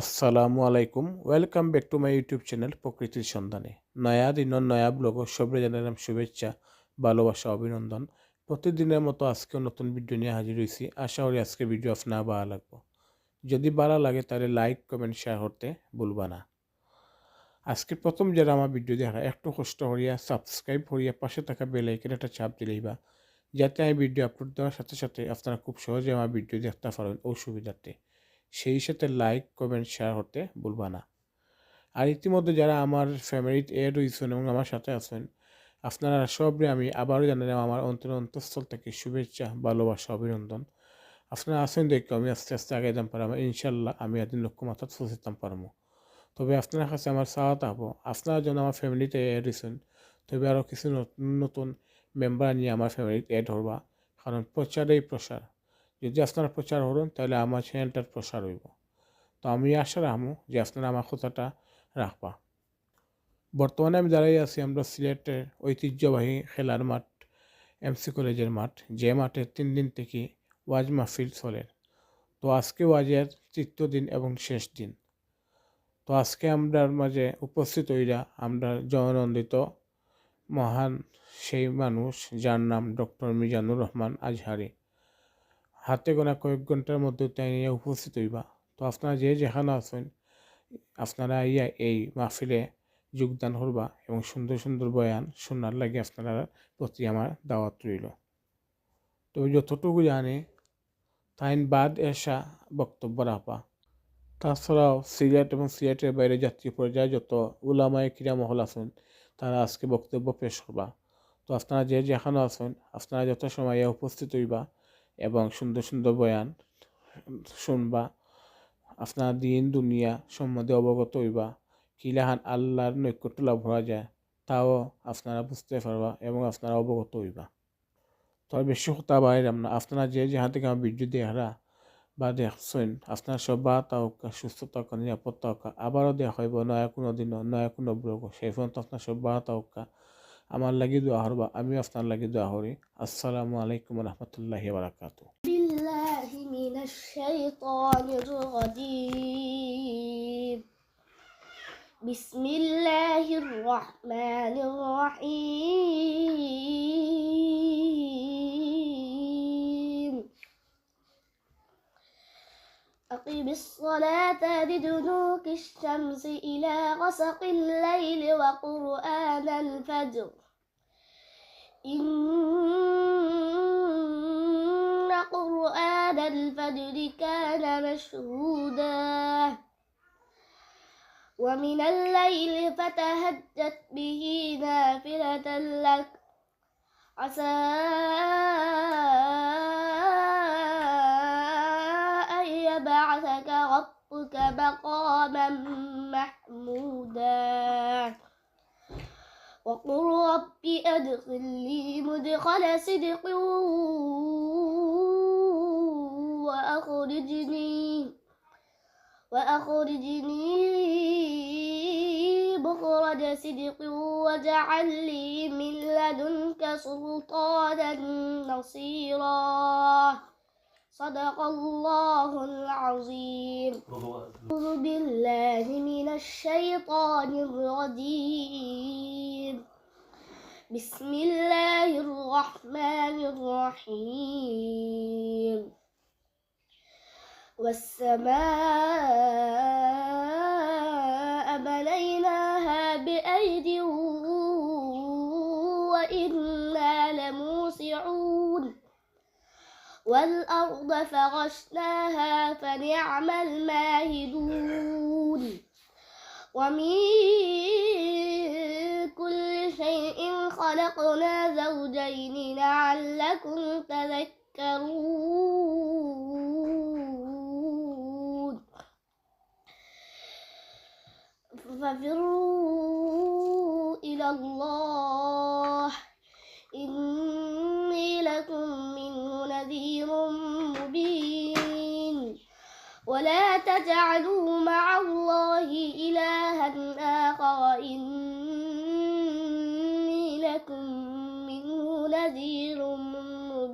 আসসালামু আলাইকুম। Welcome back to my YouTube channel প্রকৃতির সন্ধানে। নয়া দিনের নয়া ব্লগ সবরে জানালাম শুভেচ্ছা, ভালোবাসা, অভিনন্দন। প্রতিদিনের মতো আজকেও নতুন ভিডিও নিয়ে হাজির হয়েছি আশা করি আজকে ভিডিও আপনার ভালো লাগবো। যদি ভালো লাগে তাহলে লাইক কমেন্ট শেয়ার করতে ভুলবা না। আজকে প্রথম যারা আমার ভিডিও দেখা একটু কষ্ট করিয়া সাবস্ক্রাইব করিয়া পাশে থাকা বেল আইকন একটা চাপ দিলেই বা যাতে আমি ভিডিও আপলোড দেওয়ার সাথে সাথে আপনারা খুব সহজে আমার ভিডিও দেখতে পারেন ও সুবিধাতে সেই সাথে লাইক কমেন্ট শেয়ার করতে ভুলবা না। আর ইতিমধ্যে যারা আমার ফ্যামিলিতে এড হয়েছেন এবং আমার সাথে আছেন, আপনারা সবরে আমি আবারও জানালাম আমার অন্তর অন্তঃস্থল থেকে শুভেচ্ছা, ভালোবাসা, অভিনন্দন। আপনারা আছেন দেখে, আমি আস্তে আস্তে আগে যেতাম পারব ইনশাল্লাহ আমি একদিন লক্ষ্য মাথাত পৌঁছাতাম পারব তবে আপনার কাছে আমার চাওয়াত হব আপনারা যেন আমার ফ্যামিলিতে এড হয়েছেন তবে আরও কিছু নতুন নতুন মেম্বার নিয়ে আমার ফ্যামিলিতে এড হবা। কারণ প্রচারেই প্রসার। যদি আপনারা প্রচার হবেন তাহলে আমার চ্যানেলটার প্রসার হইব। তো আমি আশা রাখব যে আপনারা আমার কথাটা রাখবা। বর্তমানে আমি দাঁড়াই আছি আমরা সিলেটের ঐতিহ্যবাহী খেলার মাঠ এমসি কলেজের মাঠ, যে মাঠে তিন দিন থেকে ওয়াজ মাহফিল চলে। তো আজকে ওয়াজের তৃতীয় দিন এবং শেষ দিন। তো আজকে আমরার মাঝে উপস্থিত হইরা আমরা জননন্দিত মহান সেই মানুষ যার নাম ডক্টর মিজানুর রহমান আজহারি। হাতে গোনা কয়েক ঘণ্টার মধ্যে তাই উপস্থিত হইবা। তো আপনারা যে যেখানে আছেন, আপনারা ইয়া এই মাহফিলে যোগদান করবা এবং সুন্দর সুন্দর বয়ান শোনার লাগে আপনারা প্রতি আমার দাওয়াত রইল। তো যতটুকু জানে, তাইন বাদ এসা বক্তব্য রাখবা। তাছাড়াও সিলেট এবং সিলেটের বাইরে যাত্রী পর্যায়ে যত উলামায় ক্রীড়া মহল আছেন, তারা আজকে বক্তব্য পেশ করবা। তো আপনারা যে যেখানে আছেন, আপনারা যত সময় উপস্থিত হইবা এবং সুন্দর সুন্দর বয়ান শুনবা। আপনার দিন, দুনিয়া সম্বন্ধে অবগত হইবা। কিলাহান আল্লাহর নৈকট্য লাভ হওয়া যায়, তাও আপনারা বুঝতে পারবা এবং আপনারা অবগত হইবা। তবে বেশি কথা বাইরাম না। আপনারা যে যেখান থেকে আমার ভিডিও দেখারা বা দেখছেন, আপনার সবা তাওকা সুস্থ থাকা নিরাপদ আবারও দেখা হইব নয়া কোনো দিন নয়া কোনো ব্লগ সেই পর্যন্ত আপনার সবা তাওকা আমার লাগি দোয়া হরবা আমি আপনার লাগি দোয়া হরি আসসালামু আলাইকুম রহমতুল্লাহ বারাকাতু بالله من الشيطان الرجيم بسم الله الرحمن الرحيم أقم الصلاة لدنوك الشمس إلى غسق الليل وقرآن الفجر. إن قرآن الفجر كان مشهودا. ومن الليل فتهجت به نافلة لك. عسى أن يبعثك ربك مقاما محمودا. وقل رب أدخلني مدخل صدق وأخرجني وأخرجني مخرج صدق واجعل لي من لدنك سلطانا نصيرا. صدق الله العظيم. أعوذ بالله من الشيطان الرجيم. بسم الله الرحمن الرحيم. والسماء بنيناها بأيد وإنا والأرض فرشناها فنعم الماهدون. ومن كل شيء خلقنا زوجين لعلكم تذكرون. ففروا إلى الله تجعلوا مع الله إلها آخر إني لكم منه نذير.